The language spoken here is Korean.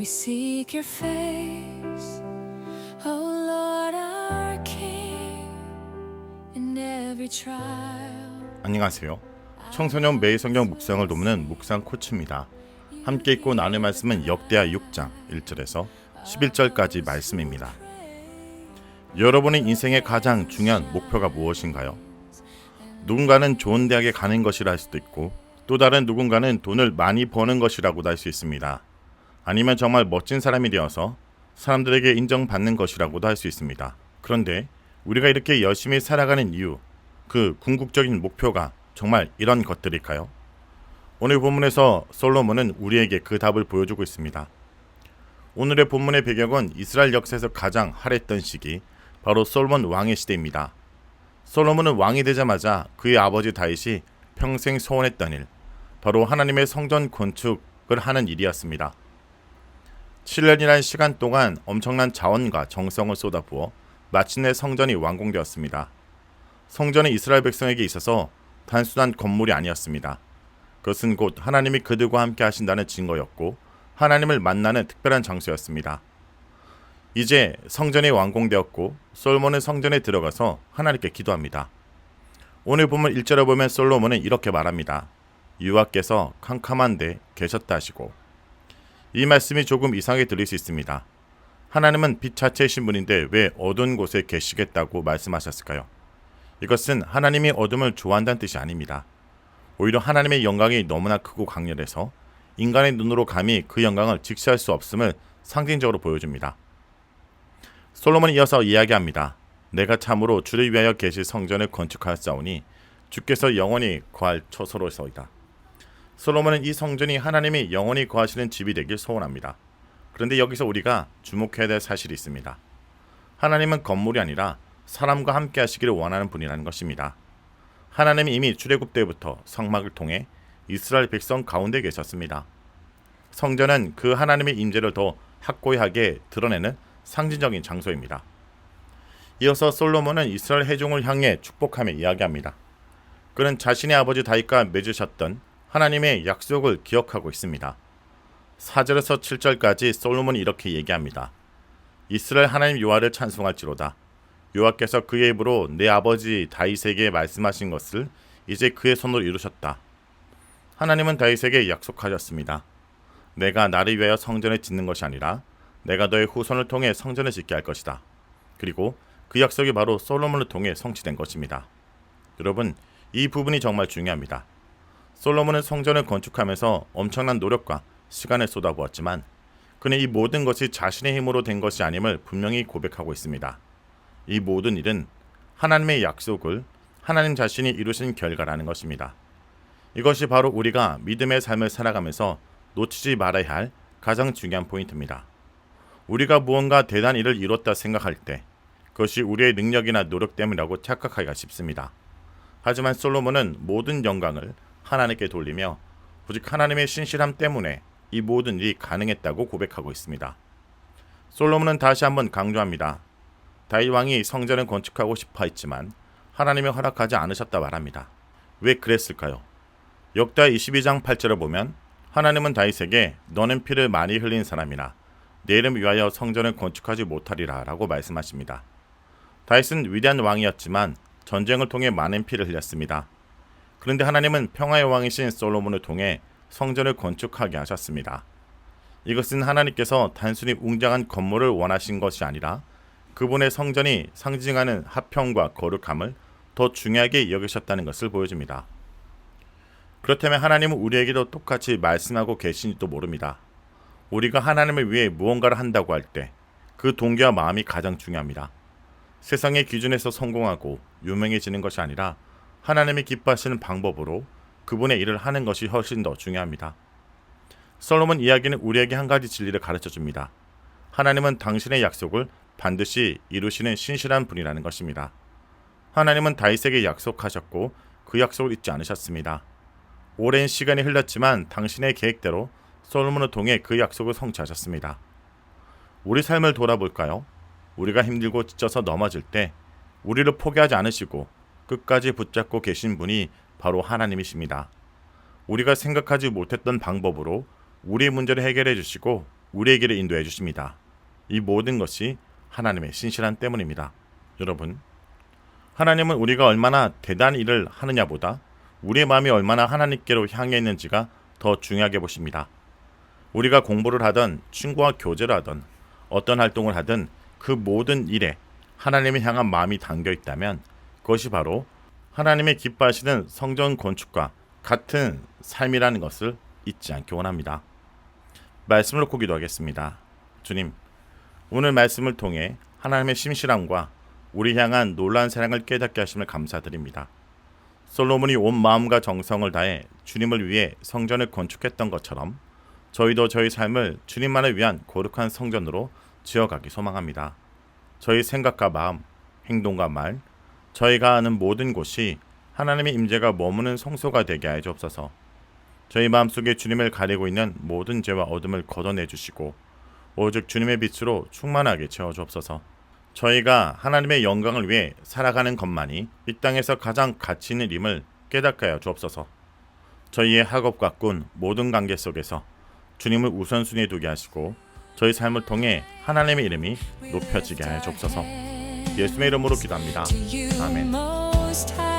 We seek your face, O Lord our King, in every trial. 안녕하세요. 청소년 매일 성경 묵상을 돕는 묵상 코치입니다. 함께 읽고 나눌 말씀은 역대하 6장 1절에서 11절까지 말씀입니다. 여러분의 인생의 가장 중요한 목표가 무엇인가요? 누군가는 좋은 대학에 가는 것이라 할 수도 있고 또 다른 누군가는 돈을 많이 버는 것이라고도 할 수 있습니다. 아니면 정말 멋진 사람이 되어서 사람들에게 인정받는 것이라고도 할 수 있습니다. 그런데 우리가 이렇게 열심히 살아가는 이유, 그 궁극적인 목표가 정말 이런 것들일까요? 오늘 본문에서 솔로몬은 우리에게 그 답을 보여주고 있습니다. 오늘의 본문의 배경은 이스라엘 역사에서 가장 활했던 시기, 바로 솔몬 왕의 시대입니다. 솔로몬은 왕이 되자마자 그의 아버지 다윗이 평생 소원했던 일, 바로 하나님의 성전 건축을 하는 일이었습니다. 7년이라는 시간 동안 엄청난 자원과 정성을 쏟아부어 마침내 성전이 완공되었습니다. 성전은 이스라엘 백성에게 있어서 단순한 건물이 아니었습니다. 그것은 곧 하나님이 그들과 함께 하신다는 증거였고 하나님을 만나는 특별한 장소였습니다. 이제 성전이 완공되었고 솔몬은 성전에 들어가서 하나님께 기도합니다. 오늘 보면 1절에 보면 솔로몬은 이렇게 말합니다. 유아께서 캄캄한데 계셨다 하시고 이 말씀이 조금 이상하게 들릴 수 있습니다. 하나님은 빛 자체이신 분인데 왜 어두운 곳에 계시겠다고 말씀하셨을까요? 이것은 하나님이 어둠을 좋아한다는 뜻이 아닙니다. 오히려 하나님의 영광이 너무나 크고 강렬해서 인간의 눈으로 감히 그 영광을 직시할 수 없음을 상징적으로 보여줍니다. 솔로몬이 이어서 이야기합니다. 내가 참으로 주를 위하여 계실 성전을 건축하였사오니 주께서 영원히 거할 처소로서이다. 솔로몬은 이 성전이 하나님이 영원히 거하시는 집이 되길 소원합니다. 그런데 여기서 우리가 주목해야 될 사실이 있습니다. 하나님은 건물이 아니라 사람과 함께 하시기를 원하는 분이라는 것입니다. 하나님이 이미 출애굽 때부터 성막을 통해 이스라엘 백성 가운데 계셨습니다. 성전은 그 하나님의 임재를 더 확고하게 드러내는 상징적인 장소입니다. 이어서 솔로몬은 이스라엘 회중을 향해 축복하며 이야기합니다. 그는 자신의 아버지 다윗과 맺으셨던 하나님의 약속을 기억하고 있습니다. 4절에서 7절까지 솔로몬이 이렇게 얘기합니다. 이스라엘 하나님 여호와를 찬송할지로다. 여호와께서 그의 입으로 내 아버지 다윗에게 말씀하신 것을 이제 그의 손으로 이루셨다. 하나님은 다윗에게 약속하셨습니다. 내가 나를 위하여 성전을 짓는 것이 아니라 내가 너의 후손을 통해 성전을 짓게 할 것이다. 그리고 그 약속이 바로 솔로몬을 통해 성취된 것입니다. 여러분, 이 부분이 정말 중요합니다. 솔로몬은 성전을 건축하면서 엄청난 노력과 시간을 쏟아부었지만 그는 이 모든 것이 자신의 힘으로 된 것이 아님을 분명히 고백하고 있습니다. 이 모든 일은 하나님의 약속을 하나님 자신이 이루신 결과라는 것입니다. 이것이 바로 우리가 믿음의 삶을 살아가면서 놓치지 말아야 할 가장 중요한 포인트입니다. 우리가 무언가 대단한 일을 이뤘다 생각할 때 그것이 우리의 능력이나 노력 때문이라고 착각하기가 쉽습니다. 하지만 솔로몬은 모든 영광을 하나님께 돌리며 오직 하나님의 신실함 때문에 이 모든 일이 가능했다고 고백하고 있습니다. 솔로몬은 다시 한번 강조합니다. 다윗 왕이 성전을 건축하고 싶어 했지만 하나님이 허락하지 않으셨다 말합니다. 왜 그랬을까요? 역다 22장 8절을 보면 하나님은 다윗에게 너는 피를 많이 흘린 사람이라 내 이름 위하여 성전을 건축하지 못하리라 라고 말씀하십니다. 다윗은 위대한 왕이었지만 전쟁을 통해 많은 피를 흘렸습니다. 그런데 하나님은 평화의 왕이신 솔로몬을 통해 성전을 건축하게 하셨습니다. 이것은 하나님께서 단순히 웅장한 건물을 원하신 것이 아니라 그분의 성전이 상징하는 화평과 거룩함을 더 중요하게 여기셨다는 것을 보여줍니다. 그렇다면 하나님은 우리에게도 똑같이 말씀하고 계신지도 모릅니다. 우리가 하나님을 위해 무언가를 한다고 할 때 그 동기와 마음이 가장 중요합니다. 세상의 기준에서 성공하고 유명해지는 것이 아니라 하나님이 기뻐하시는 방법으로 그분의 일을 하는 것이 훨씬 더 중요합니다. 솔로몬 이야기는 우리에게 한 가지 진리를 가르쳐 줍니다. 하나님은 당신의 약속을 반드시 이루시는 신실한 분이라는 것입니다. 하나님은 다윗에게 약속하셨고 그 약속을 잊지 않으셨습니다. 오랜 시간이 흘렀지만 당신의 계획대로 솔로몬을 통해 그 약속을 성취하셨습니다. 우리 삶을 돌아볼까요? 우리가 힘들고 지쳐서 넘어질 때 우리를 포기하지 않으시고 끝까지 붙잡고 계신 분이 바로 하나님이십니다. 우리가 생각하지 못했던 방법으로 우리의 문제를 해결해 주시고 우리의 길을 인도해 주십니다. 이 모든 것이 하나님의 신실한 때문입니다. 여러분, 하나님은 우리가 얼마나 대단한 일을 하느냐보다 우리의 마음이 얼마나 하나님께로 향해 있는지가 더 중요하게 보십니다. 우리가 공부를 하던 친구와 교제를 하던 어떤 활동을 하든 그 모든 일에 하나님을 향한 마음이 담겨 있다면 그것이 바로 하나님의 기뻐하시는 성전 건축과 같은 삶이라는 것을 잊지 않기 원합니다. 말씀을 놓고 기도하겠습니다. 주님, 오늘 말씀을 통해 하나님의 심실함과 우리 향한 놀라운 사랑을 깨닫게 하심을 감사드립니다. 솔로몬이 온 마음과 정성을 다해 주님을 위해 성전을 건축했던 것처럼 저희도 저희 삶을 주님만을 위한 거룩한 성전으로 지어가기 소망합니다. 저희 생각과 마음, 행동과 말, 저희가 하는 모든 곳이 하나님의 임재가 머무는 성소가 되게 하여 주옵소서. 저희 마음속에 주님을 가리고 있는 모든 죄와 어둠을 걷어내 주시고 오직 주님의 빛으로 충만하게 채워 주옵소서. 저희가 하나님의 영광을 위해 살아가는 것만이 이 땅에서 가장 가치 있는 임을 깨닫게 하여 주옵소서. 저희의 학업과 꾼 모든 관계 속에서 주님을 우선순위에 두게 하시고 저희 삶을 통해 하나님의 이름이 높여지게 하여 주옵소서. 예수의 이름으로 기도합니다. 아멘.